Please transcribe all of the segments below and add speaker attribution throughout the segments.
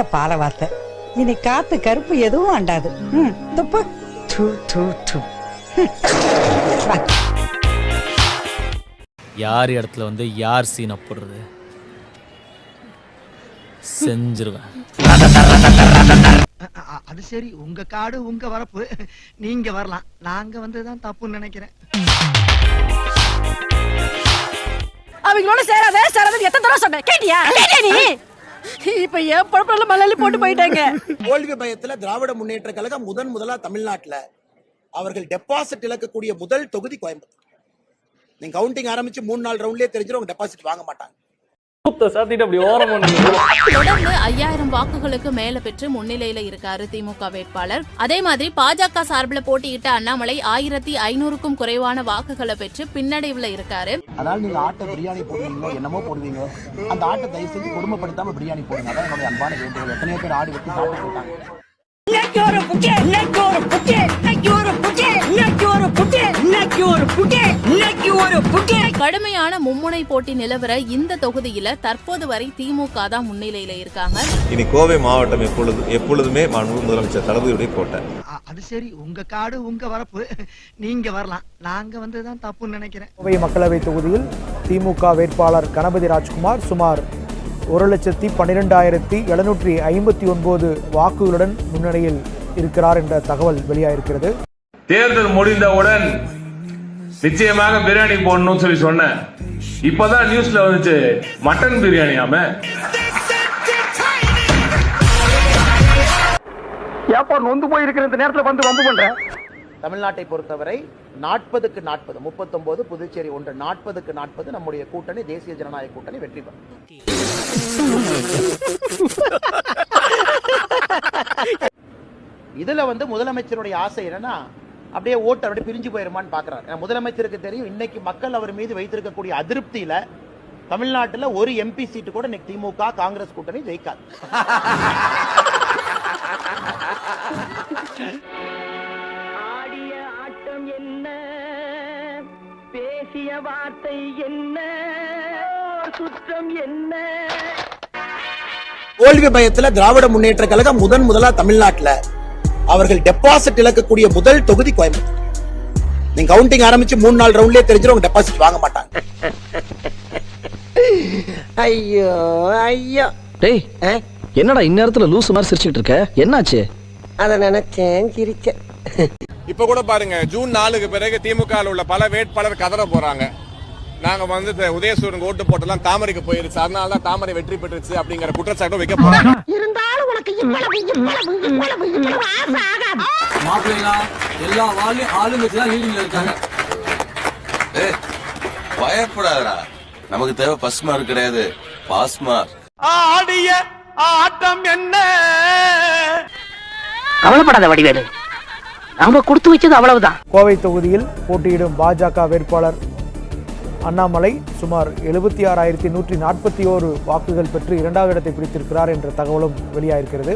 Speaker 1: தலையில பால வார்த்த. இனி காத்து கருப்பு எதுவும் அண்டாது. ம், துப்பு டு டு டு வா.
Speaker 2: யார் இடத்துல வந்து யார் சீனை போடுறது? செஞ்சிருவேன்.
Speaker 3: அது சரி. உங்க காடு உங்க வரப்பு. நீங்க வரலாம். நாங்க வந்ததுதான் தப்புன்னு நினைக்கிறேன்.
Speaker 4: அவங்களோட சேராத சேராத எத்தனை தடவை சொன்னேன்? கேட்டியா? கேட்டியா நீ? இப்ப ஏன் பழப்பல மலையில போட்டு போயிட்டாங்க.
Speaker 5: தோல்வி பயத்துல திராவிட முன்னேற்ற கழகம் முதன் முதலா தமிழ்நாட்டுல அவர்கள் டெபாசிட் இழக்கக்கூடிய முதல் தொகுதி கோயம்புத்தூர். நீங்க கவுண்டிங் ஆரம்பிச்சு மூணு நாள் ரவுண்ட்லயே தெரிஞ்சிடும் அவங்க டெபாசிட் வாங்க மாட்டாங்க.
Speaker 6: தொடர்ந்து ஐயாயிரம் வாக்குகளுக்கு மேல பெற்று முன்னிலையில இருக்காரு திமுக வேட்பாளர். அதே மாதிரி பாஜக சார்பில் போட்டியிட்ட அண்ணாமலை ஆயிரத்தி ஐநூறுக்கும் குறைவான வாக்குகளை பெற்று பின்னடைவுல இருக்காரு.
Speaker 5: அதனால நீங்க ஆட்டை பிரியாணி போடுவீங்க என்னமோ போடுவீங்க அந்த ஆட்டை தயவு செஞ்சு கொடுமைப்படுத்தாம பிரியாணி போடுங்க. அதான் என்னுடைய அன்பான வேண்டுகோள். எத்தனையோ பேர் ஆடு வெட்டி சாப்பிட்டு
Speaker 4: இன்னைக்கு ஒரு புட்டி இன்னைக்கு ஒரு புட்டி இன்னைக்கு ஒரு புட்டி இன்னைக்கு ஒரு புட்டி இன்னைக்கு ஒரு புட்டி இன்னைக்கு ஒரு புட்டி
Speaker 6: கடுமையான மும்முனை போட்டி நிலவர இந்த தொகுதியில தற்போது வரை திமுக தான் முன்னிலையில இருக்காங்க.
Speaker 7: இனி கோவை மாவட்டம் எப்பொழுது எப்பொழுதுமே மாண்பு முதலமைச்சர் தளபதியுடைய கோட்டை.
Speaker 3: அது சரி உங்க காடு உங்க வரப்பு நீங்க வரலாம். நாங்க வந்ததுதான் தப்புன்னு நினைக்கிறேன்.
Speaker 8: கோவை மக்களவை தொகுதியில் திமுக வேட்பாளர் கணபதி ராஜ்குமார் சுமார் ஒரு லட்சத்தி பன்னிரெண்டாயிரத்தி எழுநூற்றி ஐம்பத்தி ஒன்பது வாக்குகளுடன் முன்னணியில் இருக்கிறார் என்ற தகவல் வெளியாயிருக்கிறது.
Speaker 9: தேர்தல் முடிந்தவுடன் நிச்சயமாக பிரியாணி போடணும்னு சொல்லி சொன்னேன். இப்பதான் நியூஸ்ல வந்துச்சு மட்டன் பிரியாணியாம
Speaker 3: ஏப்பா நொந்து போயிருக்கிற இந்த நேரத்துல வந்து வம்பு பண்ற?
Speaker 5: தமிழ்நாட்டை பொறுத்தவரை நாற்பதுக்கு நாற்பது முப்பத்தொன்பது புதுச்சேரி ஒன்று நாற்பதுக்கு நாற்பது நம்முடைய கூட்டணி தேசிய ஜனநாயக கூட்டணி வெற்றி பெறும். இதுல வந்து முதலமைச்சருடைய ஆசை என்னன்னா அப்படியே ஓட்டு அப்படியே பிரிஞ்சு போயிருமான்னு பாக்குறாரு. முதலமைச்சருக்கு தெரியும் இன்னைக்கு மக்கள் அவர் மீது வைத்திருக்கக்கூடிய அதிருப்தியில தமிழ்நாட்டுல ஒரு எம்பி சீட்டு கூட இன்னைக்கு திமுக காங்கிரஸ் கூட்டணி ஜெயிக்காது.
Speaker 4: சுற்றம் என்ன?
Speaker 5: தோல்வி பயத்துல திராவிட முன்னேற்ற கழகம் முதன் முதலா தமிழ்நாட்டுல அவர்கள் டெபாசிட் இழக்கக்கூடிய முதல் தொகுதி கோயம்புத்தூர். நீங்க கவுண்டிங் ஆரம்பிச்சு மூணு நாள் ரவுண்ட்லயே தெரிஞ்சிடும் டெபாசிட் வாங்க மாட்டாங்க.
Speaker 3: ஐயோ ஐயோ.
Speaker 10: டேய் என்னடா இந்நேரத்துல லூசு மாதிரி சிரிச்சுக்கிட்டு இருக்க? என்னாச்சு?
Speaker 3: அத நினைச்சேன் சிரிச்சேன்.
Speaker 7: இப்ப கூட பாருங்க ஜூன் நாலுக்கு பிறகு திமுக உள்ள பல வேட்பாளர் கதற போறாங்க. நாங்க வந்து இந்த உதயசூரனுக்கு ஓட்டு போட்டெல்லாம் தாமரைக்கு போயிருச்சு. அதனால தான் தாமரை வெற்றி பெற்றுச்சு அப்படிங்கிற குற்றச்சாட்டும் வைக்க போறாங்க
Speaker 4: இருந்தாலும் உனக்கு இவ்வளவு இவ்வளவு இவ்வளவு இவ்வளவு ஆசை ஆகாது.
Speaker 10: எல்லா வார்டுலயும் ஆளுங்கட்சி தான் லீடிங்ல இருக்காங்க.
Speaker 7: பயப்படாதடா. நமக்கு தேவை பஸ் மார்க் கிடையாது. பாஸ் மார்க்
Speaker 9: ஆடிய ஆட்டம் என்ன?
Speaker 4: கவலைப்படாத வடிவேலு. நாம கொடுத்து வச்சது அவ்வளவுதான்.
Speaker 8: கோவை தொகுதியில் போட்டியிடும் பாஜக வேட்பாளர் அண்ணாமலை சுமார் எழுபத்தி ஆறாயிரத்தி நூற்றி நாற்பத்தி ஓரு வாக்குகள் பெற்று இரண்டாவது இடத்தை பிடித்திருக்கிறார் என்ற தகவலும் வெளியாயிருக்கிறது.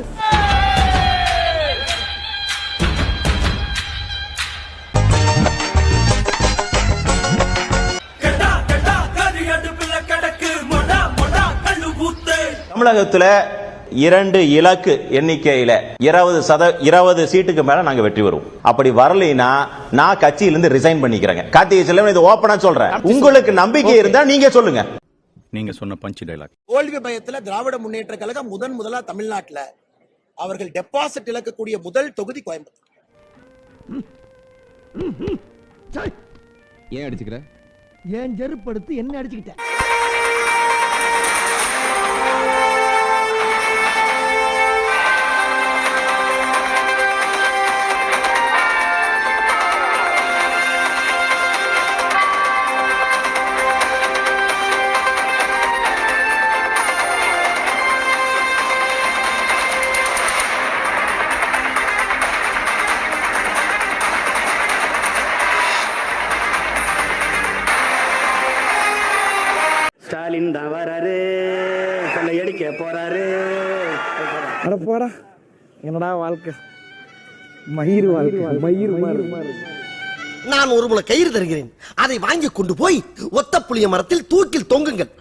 Speaker 7: தமிழகத்துல இரண்டு இலக்கு எண்ணிக்கையில இருபது சத இருபது சீட்டுக்கு மேல நாங்க வெற்றி வருவோம் அப்படி வரலைன்னா நான் கட்சியிலிருந்து ரிசைன் பண்ணிக்கிறேங்க. கார்த்திகை செல்வன் இது ஓப்பனா சொல்றேன். உங்களுக்கு நம்பிக்கை இருந்தா நீங்க சொல்லுங்க.
Speaker 2: நீங்க சொன்ன பஞ்சு டைலாக்
Speaker 5: தோல்வி பயத்துல திராவிட முன்னேற்ற கழகம் முதன் முதலா தமிழ்நாட்டுல அவர்கள் டெபாசிட் இழக்கக்கூடிய முதல் தொகுதி கோயம்புத்தூர்.
Speaker 10: ஏன் அடிச்சுக்கிற?
Speaker 3: ஏன் செருப்படுத்து என்ன அடிச்சுக்கிட்ட? ஸ்டாலின் தான் வராரு. கொள்ளையடிக்க போறாரு.
Speaker 8: அட போடா. என்னடா வாழ்க்கை? மயிர் வாழ்க்கை. மயிர் மாதிரி.
Speaker 3: நான் ஒரு முளை கயிறு தருகிறேன். அதை வாங்கி கொண்டு போய் ஒத்த புளிய மரத்தில் தூக்கில் தொங்குங்கள்.